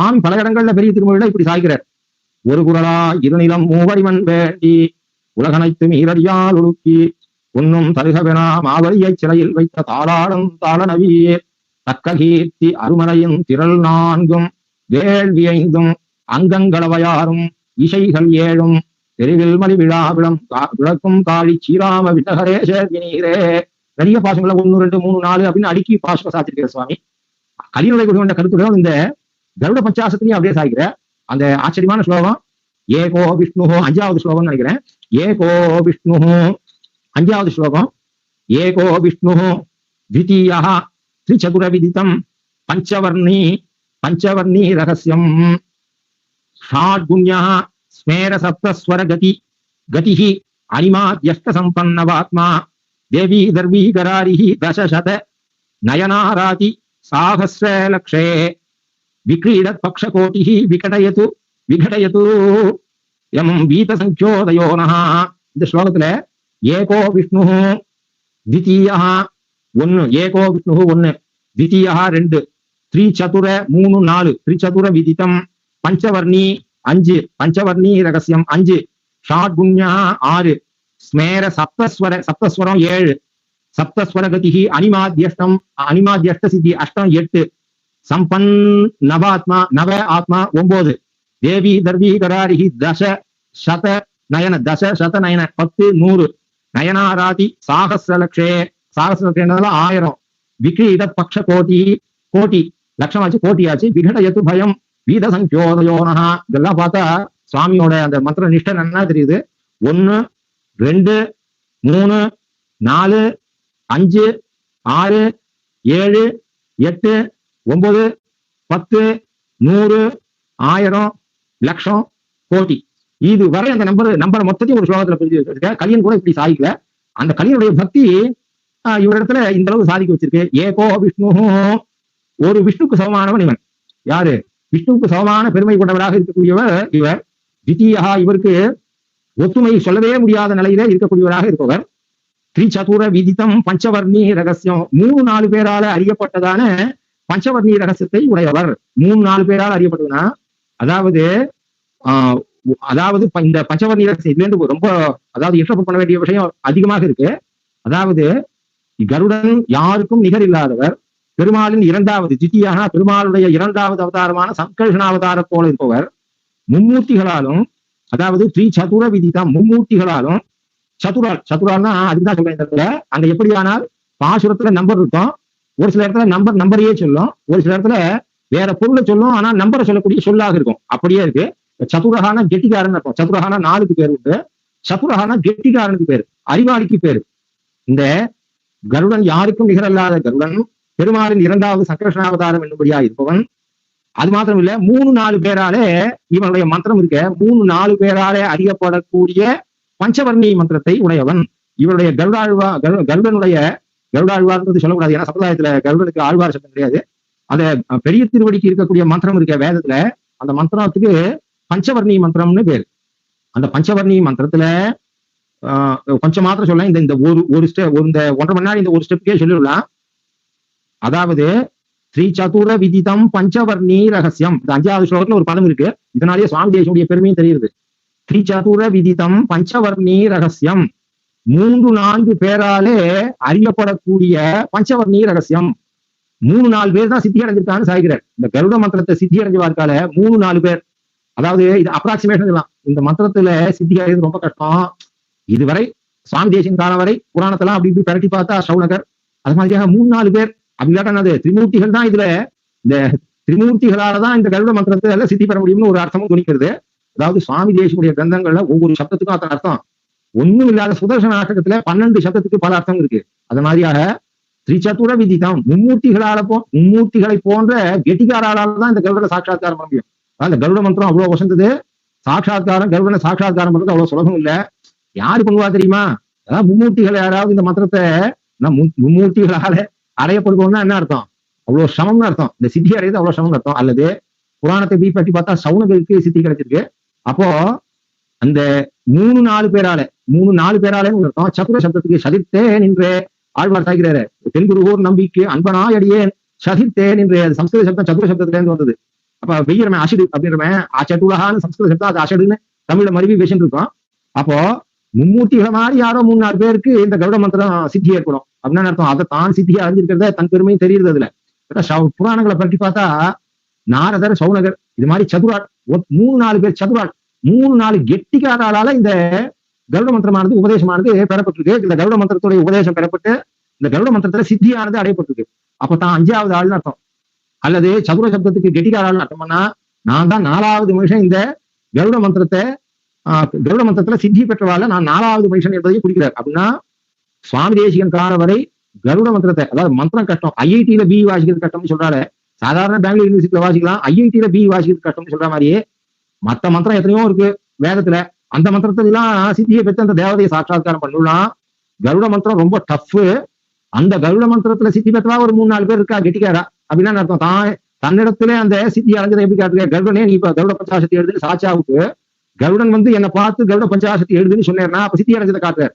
சுவாமி பல இடங்கள்ல பெரிய திருமொழியில இப்படி சாய்க்கிறார் ஒரு குரலா இருநிலம் மூவடிவன் வேண்டி உலகனைத்து மீரடியால் ஒழுக்கி உன்னும் தருகவெனா மாவரியை சிறையில் வைத்த தாளாடும் தாளனவியே தக்க கீர்த்தி அருமறையும் திரள் நான்கும் வேள்வியைந்தும் அங்கங்களவையாரும் இசைகள் ஏழும் தெருவில் மணி விழாவிடம் விளக்கும் காளி சீராம விட்டகரே சேர்வினீரே நிறைய பாசங்களை ஒண்ணு ரெண்டு மூணு நாலு அப்படின்னு அடுக்கி பாசம் சாத்திருக்கிற சுவாமி. கலியுடைய கொண்ட கருத்துடன் இந்த கருட பஞ்சாசத்திலையும் அப்படியே சாய்க்கிற அந்த ஆச்சரியமான ஸ்லோகம் ஏகோ விஷ்ணு அஞ்சாவது ஸ்லோகம் நினைக்கிறேன் ஏகோ விஷ்ணு அஞ்சாவது ஸ்லோகம் ஏகோ விஷ்ணு द्वितीयः त्रिचतुरविदितं पञ्चवर्णी पञ्चवर्णी रहस्यम् षाड्गुण्यः स्मेरसप्तस्वरगति गतिः अनिमाद्यष्टसम्पन्नवात्मा देवी दर्वीकरारिः दशशत नयनाराति साहस्रलक्षे விக்ரீடத் பக்ஷகோட்டிஹி விகடயது விகடயது எம் வீத சங்கியோதயோனஹா இந்த ஸ்லோகத்துல ஏகோ விஷ்ணு தித்தீயா ஒன்னு ஏகோ விஷ்ணு ஒன்னு தித்தீயா ரெண்டு த்ரீ சதுர மூணு நாலு திரிச்சதுர விதித்தம் பஞ்சவர்ணி அஞ்சு பஞ்சவர்ணி ரகசியம் அஞ்சு ஷாட்குண்யா ஆறு ஸ்மேர சப்தஸ்வர சப்தஸ்வரம் ஏழு சப்தஸ்வர கதிகி அனிமாத்தியஷ்டம் அனிமாத்தியஷ்ட சித்தி அஷ்டம் எட்டு சம்பன் நவாத்மா நவ ஆத்மா ஒன்பது தேவி தர்வி கராரிஹி தச சத நயன தச சத நயன பத்து நூறு. நயனாராதி சாகசிரலக்ஷே சாகசிரலக்ஷேனால ஆயிரம். விக்ரீத பக்ஷ கோட்டி கோட்டி. லட்சமாச்சு கோட்டியாச்சு. விகடயத்து பயம் வீத சங்கியோதயோனஹா இதெல்லாம் பார்த்தா சுவாமியோட அந்த மந்திர நிஷ்டை என்ன தெரியுது? ஒன்னு ரெண்டு மூணு நாலு அஞ்சு ஆறு ஏழு எட்டு ஒன்பது பத்து நூறு ஆயிரம் லட்சம் கோடி. இது வரை அந்த நம்பர் நம்பர் மொத்தத்தையும் ஒரு ஸ்லோகத்துல புரிஞ்சு வச்சிருக்க கலியன் கூட இப்படி சாதிக்கல. அந்த கலியனுடைய பக்தி ஆஹ் இவரிடத்துல இந்த அளவு சாதிக்க வச்சிருக்கு. ஏகோ விஷ்ணு. ஒரு விஷ்ணுக்கு சமமானவன் இவன். யாரு? விஷ்ணுவுக்கு சமமான பெருமை கொண்டவராக இருக்கக்கூடியவர் இவர். தித்தியா இவருக்கு ஒத்துமை சொல்லவே முடியாத நிலையிலே இருக்கக்கூடியவராக இருப்பவர். திரிச்சதுர விதித்தம் பஞ்சவர்ணி ரகசியம். மூணு நாலு பேரால அறியப்பட்டதான பஞ்சவர்ணி ரகசியத்தை உடையவர். மூணு நாலு பேரால் அறியப்படுதுன்னா அதாவது ஆஹ் அதாவது ப- இந்த பஞ்சவர்ணி ரகசியம் இதுல இருந்து ரொம்ப அதாவது இன்டர்பிரட் பண்ண வேண்டிய விஷயம் அதிகமாக இருக்கு. அதாவது கருடன் யாருக்கும் நிகர் இல்லாதவர். பெருமாளின் இரண்டாவது தித்தியான பெருமாளுடைய இரண்டாவது அவதாரமான சங்கர்ஷண அவதாரம் போல இருப்பவர். மும்மூர்த்திகளாலும் அதாவது ஸ்ரீ சதுர விதிதம் மும்மூர்த்திகளாலும் சதுரால் சதுரால்னா அதுதான் சொல்றேன் அங்க எப்படியானால் பாசுரத்துல நம்பர் இருக்கும். ஒரு சில இடத்துல நம்பர் நம்பரையே சொல்லும். ஒரு சில இடத்துல வேற பொருளை சொல்லும். ஆனா நம்பரை சொல்லக்கூடிய சொல்லாக இருக்கும். அப்படியே இருக்கு. சதுரகான கெட்டிக்காரன் இருக்கும் சதுரகான நாளுக்கு பேர் உண்டு. சதுரகான கெட்டிக்காரனுக்கு பேர். அறிவாளிக்கு பேர். இந்த கருடன் யாருக்கும் நிகரல்லாத கருடன். பெருமாளின் இரண்டாவது சங்கர்ஷணாவதாரம் என்னும்படியா இருப்பவன். அது மாத்திரம் இல்ல மூணு நாலு பேராலே இவனுடைய மந்திரம் இருக்க. மூணு நாலு பேராலே அறியப்படக்கூடிய பஞ்சவர்ணி மந்திரத்தை உடையவன். இவருடைய கருடாழ்வா கரு- கருடனுடைய கருடாழ்வார்ன்றது சொல்லக்கூடாது. ஏன்னா சம்பிரதாயத்துல கருடனுக்கு ஆழ்வார் சட்டம் கிடையாது. அந்த பெரிய திருவடிக்கு இருக்கக்கூடிய மந்திரம் இருக்க வேதத்துல அந்த மந்திரத்துக்கு பஞ்சவர்ணி மந்திரம்னு பேர். அந்த பஞ்சவர்ணி மந்திரத்துல ஆஹ், கொஞ்சம் மாத்திரம் சொல்ல இந்த இந்த ஒரு ஒரு ஸ்டெப் ஒரு இந்த ஒன்றரை மணி நேரம் இந்த ஒரு ஸ்டெப்புக்கே சொல்லிடலாம். அதாவது ஸ்ரீ சதுர விதிதம் பஞ்சவர்ணி ரகசியம். இந்த அஞ்சாவது ஸ்லோகத்துல ஒரு பதம் இருக்கு. இதனாலேயே சுவாமி தேசியுடைய பெருமையும் தெரியுது. ஸ்ரீ சதுர விதிதம் பஞ்சவர்ணி ரகசியம். மூன்று நான்கு பேராலே அறியப்படக்கூடிய பஞ்சவர்ணி ரகசியம் மூணு நாலு பேர் தான் சித்தி அடைஞ்சிருக்கான்னு சாய்கிறார். இந்த கருட மந்திரத்தை சித்தி அடைஞ்சவார்க்கால மூணு நாலு பேர். அதாவது இது அப்ராக்சிமேஷன் எல்லாம் இந்த மந்திரத்துல சித்தி அடைகிறது ரொம்ப கஷ்டம். இதுவரை சுவாமி தேசியம் காலம் வரை புராணத்தெல்லாம் அப்படி இப்படி பரட்டி பார்த்தா சவுனகர் அது மாதிரியாக மூணு நாலு பேர். அப்படி இல்லாட்டா திரிமூர்த்திகள் தான் இதுல இந்த திரிமூர்த்திகளால தான் இந்த கருட மந்திரத்தை எல்லாம் சித்தி பெற முடியும்னு ஒரு அர்த்தமும் துணிக்கிறது. அதாவது சுவாமி தேசியுடைய கிரந்தங்கள்ல ஒவ்வொரு சப்தத்துக்கும் அத்தனை அர்த்தம். ஒண்ணும் இல்லாத சுதர்சன நாடகத்துல பன்னெண்டு சப்தத்துக்கு பல அர்த்தம் இருக்கு. அது மாதிரியாக திரிச்சதுர விதிதம் மும்மூர்த்திகளால போ மும்மூர்த்திகளை போன்ற கெட்டிகாரால தான் இந்த கருட சாட்சா்காரம் பண்ண முடியும். அந்த கருட மந்திரம் அவ்வளவு வசந்தது. சாட்சா்காரம் கருடனை சாட்சா்காரம் பண்றது அவ்வளவு சுலபம் இல்ல. யாரு பண்ணுவா தெரியுமா? அதாவது மும்மூர்த்திகள் யாராவது இந்த மந்திரத்தை நான் மும்மூர்த்திகளால அடையப்படுவோம்னா என்ன அர்த்தம்? அவ்வளவு சமம்னு அர்த்தம். இந்த சித்தி அடையிறது அவ்வளவு சமம் அர்த்தம். அல்லது புராணத்தை பீ பற்றி பார்த்தா சவுனகளுக்கு சித்தி கிடைச்சிருக்கு. அப்போ அந்த மூணு நாலு பேரால மூணு நாலு பேரால அர்த்தம் சதுர சப்தத்துக்கு சதித்தே நின்று ஆழ்வார் சாய்கிறாரு. தென்குருகூர் நம்பிக்கை அன்பனா அடியேன் சதித்தேன் என்று சம்ஸ்கிருத சப்தம் சதுர சப்தத்துல இருந்து வந்தது. அப்ப வெய்யறமே அசடு அப்படின்றவன் அச்சடுலகான்னு சம்ஸ்கிருத சப்தம் அது அசடுன்னு தமிழ்ல மருவி பேசிட்டு இருக்கோம். அப்போ மும்மூர்த்திகளை மாதிரி யாரோ மூணு நாலு பேருக்கு இந்த கருட மந்திரம் சித்தி ஏற்படும். அப்படின்னு அர்த்தம்? அதை தான் சித்தியா அறிஞ்சிருக்கிறத தன் பெருமையும் தெரியுது அதுல. புராணங்களை பற்றி பார்த்தா நாரதர் சௌனகர் இது மாதிரி சதுராட் மூணு நாலு பேர் சதுராட் மூணு நாலு ஆளால இந்த கருட மந்திரமானது உபதேசமானது பெறப்பட்டிருக்கு. இந்த கருட மந்திரத்துடைய உபதேசம் பெறப்பட்டு இந்த கருட மந்திரத்துல சித்தியானது அடையப்பட்டிருக்கு. அப்ப தான் அஞ்சாவது ஆள்னு அர்த்தம். அல்லது சதுர சப்தத்துக்கு கெட்டிக்கார ஆள்னு அர்த்தம்னா நான் தான் நாலாவது மனுஷன் இந்த கருட மந்திரத்தை ஆஹ், கருட மந்திரத்துல சித்தி பெற்றவாள் நான் நாலாவது மனுஷன் என்பதையும் குறிக்கிறார். அப்படின்னா சுவாமி தேசிகன் கால வரை கருட மந்திரத்தை அதாவது மந்திரம் கஷ்டம் ஐஐடியில பி வாசிக்கிறது கஷ்டம்னு சொல்றாரு. சாதாரண பெங்களூர் யூனிவர்சிட்டியில வாசிக்கலாம் ஐஐடியில பி வாசிக்கிறது கஷ்டம்னு சொல்ற மாதிரியே மத்த மந்திரம் எத்தனையோ இருக்கு. வேதத்துல அந்த மந்திரத்துல எல்லாம் சித்தியை பெற்று அந்த தேவதையை சாட்சாத்காரம் பண்ணலாம் கருட மந்திரம் ரொம்ப டஃப் அந்த கருட மந்திரத்துல சித்தி பெற்றா ஒரு மூணு நாலு பேர் இருக்கா? கெட்டிக்காரா? அப்படின்னா அர்த்தம்? தான் தன்னிடத்துல அந்த சித்தி அடைஞ்சதை எப்படி காட்டுற கருடனே நீ இப்ப கருட பஞ்சாசக்தி எழுதுன்னு சாட்சாவுக்கு கருடன் வந்து என்னை பார்த்து கருட பஞ்சாசக்தி எழுதுன்னு சொன்னேன்னா அப்ப சித்தி அடைஞ்சதை காட்டுறாரு.